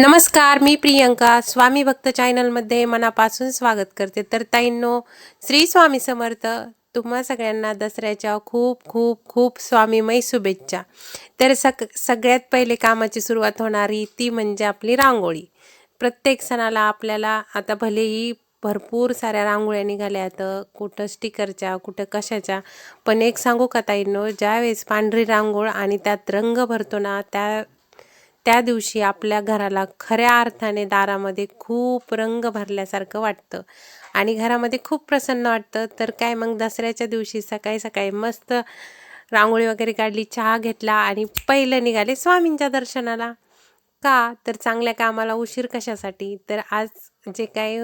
नमस्कार मी प्रियंका. स्वामी भक्त चॅनलमध्ये मनापासून स्वागत करते. तर ताईंनो श्री स्वामी समर्थ तुम्हा सगळ्यांना दसऱ्याच्या खूप खूप खूप स्वामीमय शुभेच्छा. तर सग सगळ्यात पहिले कामाची सुरुवात होणारी ती म्हणजे आपली रांगोळी. प्रत्येक सणाला आपल्याला आता भलेही भरपूर साऱ्या रांगोळ्या निघाल्या तर कुठं स्टिकरच्या कुठं कशाच्या. पण एक सांगू का ताईंनो ज्यावेळेस पांढरी रांगोळ आणि त्यात रंग भरतो ना त्या त्या दिवशी आपल्या घराला खऱ्या अर्थाने दारामध्ये खूप रंग भरल्यासारखं वाटतं. आणि घरामध्ये खूप प्रसन्न वाटतं. तर काय मग दसऱ्याच्या दिवशी सकाळी सकाळी मस्त रांगोळी वगैरे काढली चहा घेतला आणि पहिलं निघाले स्वामींच्या दर्शनाला. का? तर चांगल्या कामाला उशीर कशासाठी? तर आज जे काही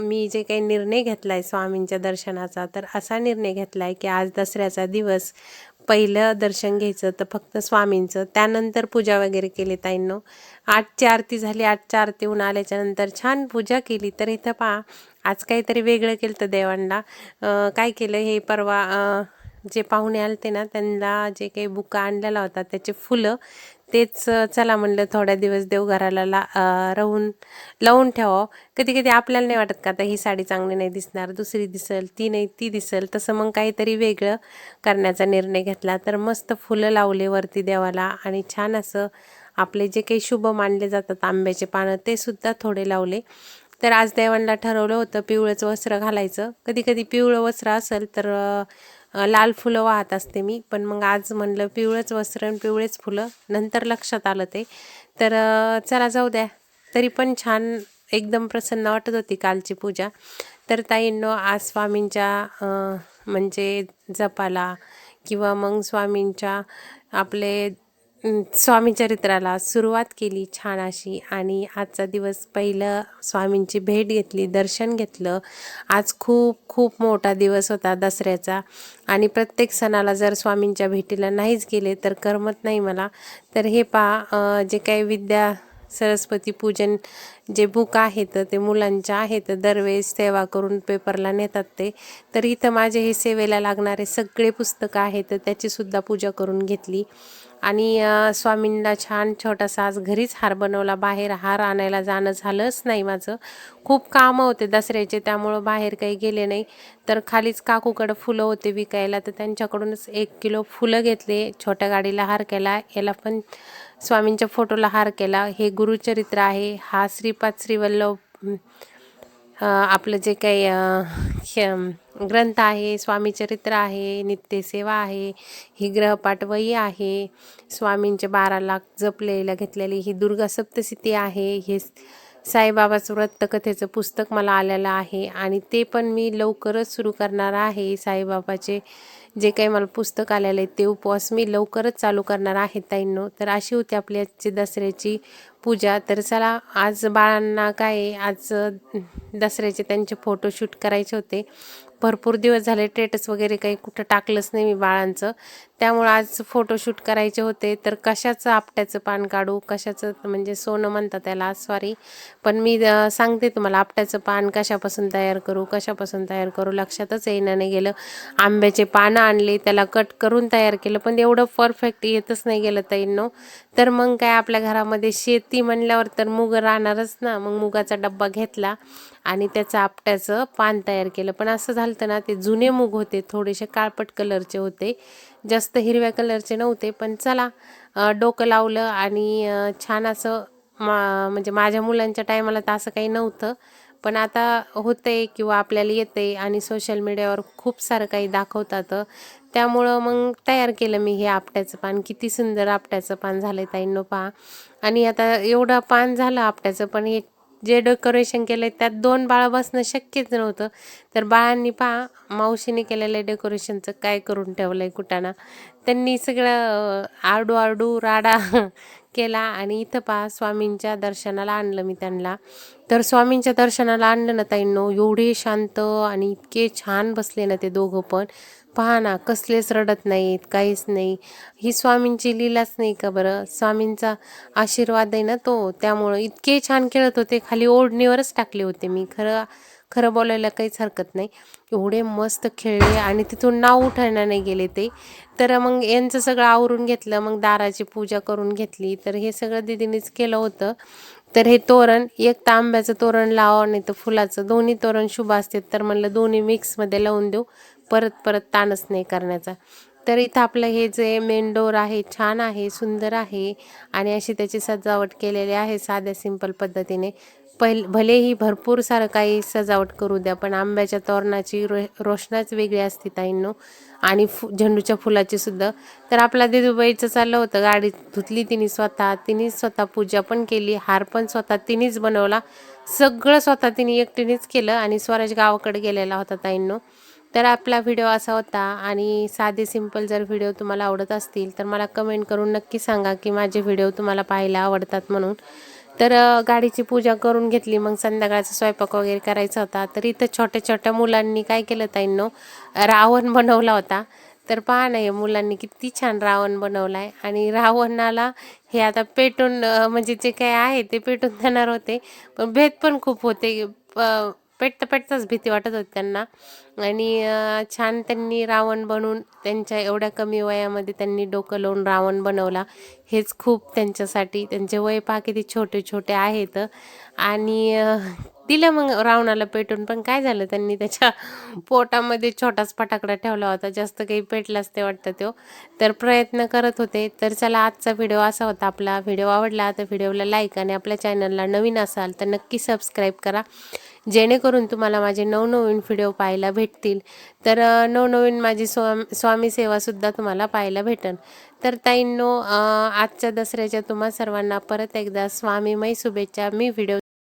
मी जे काही निर्णय घेतला आहे स्वामींच्या दर्शनाचा तर असा निर्णय घेतला आहे की आज दसऱ्याचा दिवस पहिलं दर्शन घ्यायचं तर फक्त स्वामींचं. त्यानंतर पूजा वगैरे केली ताईंनो. आठची आरती झाली आठच्या आरतीहून आल्याच्यानंतर छान पूजा केली. तर इथं पहा आज काहीतरी वेगळं केलं तर देवांना. काय केलं हे परवा जे पाहुणे आलते ना त्यांना जे काही बुका आणलेला होता त्याचे फुलं तेच चला म्हणलं थोड्या दिवस देवघराला ला राहून लावून ठेवावं. कधी कधी आपल्याला नाही वाटत का आता ही साडी चांगली नाही दिसणार दुसरी दिसेल ती नाही ती दिसेल. तसं मग काहीतरी वेगळं करण्याचा निर्णय घेतला तर मस्त फुलं लावले वरती देवाला आणि छान असं आपले जे काही शुभ मानले जातात आंब्याचे पानं ते सुद्धा थोडे लावले. तर आज देवांना ठरवलं होतं पिवळंच वस्त्र घालायचं. कधी कधी पिवळं वस्त्र असेल तर लाल फुलं वाहत असते मी. पण मग आज म्हणलं पिवळंच वस्त्र आणि पिवळेच फुलं. नंतर लक्षात आलं ते. तर चला जाऊ द्या. तरी पण छान एकदम प्रसन्न वाटत होती कालची पूजा. तर ताईंनो आज स्वामींच्या म्हणजे जपाला किंवा मग स्वामींच्या आपले स्वामीचरित्राला स्वामी चरित्राला सुरुवात केली छान अशी आणि आजचा दिवस पहिलं स्वामींची भेट घेतली दर्शन घेतलं. आज खूप खूप मोठा दिवस होता दसऱ्याचा आणि प्रत्येक सणाला जर स्वामींच्या भेटीला नाहीच गेले तर करमत नाही मला. तर हे पा जे काही विद्या सरस्वती पूजन जे बुक आहेत ते मुलांच्या आहेत दरवेळेस सेवा करून पेपरला नेतात ते. तर इथं माझे हे सेवेला लागणारे सगळे पुस्तकं आहेत त्याचीसुद्धा पूजा करून घेतली. आणि स्वामींना छान छोटासा आज घरीच हार बनवला. बाहेर हार आणायला जाणं झालंच नाही माझं. खूप कामं होते दसऱ्याचे त्यामुळं बाहेर काही गेले नाही. तर खालीच काकूकडं फुलं होते विकायला तर त्यांच्याकडूनच एक किलो फुलं घेतले. छोट्या गाडीला हार केला. याला पण स्वामींच्या फोटोला हार केला. हे गुरुचरित्र आहे. हा श्रीपाद श्रीवल्लभ आपलं जे काही ग्रंथ आहे स्वामीचरित्र आहे नित्यसेवा आहे ही ग्रहपाठ वही आहे. स्वामींचे बारा लाख जपलेलं घेतलेली ही दुर्गा सप्तसिद्धी आहे. हे साईबाबाचं व्रतकथेचं पुस्तक मला आलेलं आहे आणि ते पण मी लवकरच सुरू करणार आहे साईबाबाचे जे काही मला पुस्तक आलेलं आहे ते उपवास मी लवकरच चालू करणार आहे ताईंनो. तर अशी होती आपली आजची दसऱ्याची पूजा. तर चला आज बाळांना काय आहे, आज दसऱ्याचे त्यांचे फोटोशूट करायचे होते. भरपूर दिवस झाले स्टेटस वगैरे काही कुठं टाकलंच नाही मी बाळांचं. त्यामुळं आज फोटोशूट करायचे होते. तर कशाचं आपट्याचं पान काढू? कशाचं म्हणजे सोनं म्हणतात त्याला सॉरी पण मी सांगते तुम्हाला आपट्याचं पान कशापासून तयार करू? कशापासून तयार करू? लक्षातच येईन नाही गेलं. आंब्याचे पानं आणले त्याला कट करून तयार केलं पण एवढं परफेक्ट येतच नाही गेलं ताईंनो. तर मग काय आपल्या घरामध्ये शेती म्हणल्यावर तर मुग राहणारच ना. मग मुगाचा डब्बा घेतला. आणि त्याचं आपट्याचं पान तयार केलं. पण असं झालं होतं ना ते जुने मूग होते थोडेसे काळपट कलरचे होते. जास्त हिरव्या कलरचे नव्हते पण चला डोकं लावलं आणि छान असं मा म्हणजे माझ्या मुलांच्या टायमाला तर असं काही नव्हतं. पण आता होतंय किंवा आपल्याला येते आणि सोशल मीडियावर खूप सारं काही दाखवतात. त्यामुळं मग तयार केलं मी हे आपट्याचं पान. किती सुंदर आपट्याचं पान झालं ताईंनो पहा. आणि आता एवढं पान झालं आपट्याचं पण हे जे डेकोरेशन केलं आहे त्यात दोन बाळं बसणं शक्यच नव्हतं. तर बाळांनी पहा मावशीने केलेलं आहे डेकोरेशनचं काय करून ठेवलं आहे कुटाणा. त्यांनी सगळं आरडू आरडू राडा केला आणि इथं पहा स्वामींच्या दर्शनाला आणलं मी त्यांना. तर स्वामींच्या दर्शनाला आणलं ना ताईंनो एवढे शांत आणि इतके छान बसले ना ते दोघं पण. पहा ना कसलेच रडत नाहीत काहीच नाही. ही स्वामींची लीलाच नाही का बरं? स्वामींचा आशीर्वाद आहे ना तो. त्यामुळं इतके छान खेळत होते खाली ओढणीवरच टाकले होते मी. खरं खरं बोलायला काहीच हरकत नाही. एवढे मस्त खेळले आणि तिथून नाव उठायला नाही गेले ते. तर मग यांचं सगळं आवरून घेतलं मग दाराची पूजा करून घेतली. तर हे सगळं दिदीनेच केलं होतं. तर हे तोरण एक तर आंब्याचं तोरण लावा नाही तर फुलाचं. दोन्ही तोरण शुभ असते तर म्हणलं दोन्ही मिक्समध्ये लावून देऊ. परत परत ताणच नाही करण्याचा. तर इथं आपलं हे जे मेन डोर आहे छान आहे सुंदर आहे. आणि अशी त्याची सजावट केलेली आहे साध्या सिंपल पद्धतीने. पहिल भलेही भरपूर सारं काही सजावट करू द्या पण आंब्याच्या तोरणाची रो रोषणाच वेगळी असते ताईंनो. आणि फु झेंडूच्या फुलाची सुद्धा. तर आपला दिदूबाईचं चाललं होतं. गाडी धुतली तिने स्वतः तिने स्वतः पूजा पण केली हार पण स्वतः तिनेच बनवला. सगळं स्वतः तिने एकटीनेच केलं आणि स्वराज गावाकडे गेलेला होता ताईंनो. तर आपला व्हिडिओ असा होता आणि साधे सिंपल जर व्हिडिओ तुम्हाला आवडत असतील तर मला कमेंट करून नक्की सांगा की माझे व्हिडिओ तुम्हाला पाहायला आवडतात म्हणून. तर गाडीची पूजा करून घेतली. मग संध्याकाळचा स्वयंपाक वगैरे करायचा होता. तर इथं छोट्या छोट्या मुलांनी काय केलं ताईंनो? रावण बनवला होता. तर पहा ना या मुलांनी किती छान रावण बनवलाय. आणि रावणाला हे आता पेटून म्हणजे जे काय आहे ते पेटून देणार होते. पण भेद पण खूप होते. प- पेटता पेटताच भीती वाटत होती त्यांना. आणि छान त्यांनी रावण बनवून त्यांच्या एवढ्या कमी वयामध्ये त्यांनी डोकं लावून रावण बनवला. हेच खूप त्यांच्यासाठी त्यांचे वय पहा किती छोटे छोटे आहेत. आणि दिलं मग रावणाला पेटून. पण काय झालं त्यांनी त्याच्या पोटामध्ये छोटाच फटाकडा ठेवला होता. जास्त काही पेटलाच ते वाटतं तो. तर प्रयत्न करत होते. तर चला आजचा व्हिडिओ असा होता. आपला व्हिडिओ आवडला तर व्हिडिओला लाईक आणि आपल्या चॅनलला नवीन असाल तर नक्की सबस्क्राईब करा. जेणेकरून तुम्हाला माझे नवनवीन व्हिडिओ पाहायला भेटतील. तर नवनवीन माझी स्वाम स्वामी सेवासुद्धा तुम्हाला पाहायला भेटेल तर ताईंनो आजच्या दसऱ्याच्या तुम्हा सर्वांना परत एकदा स्वामीमय शुभेच्छा. मी व्हिडिओ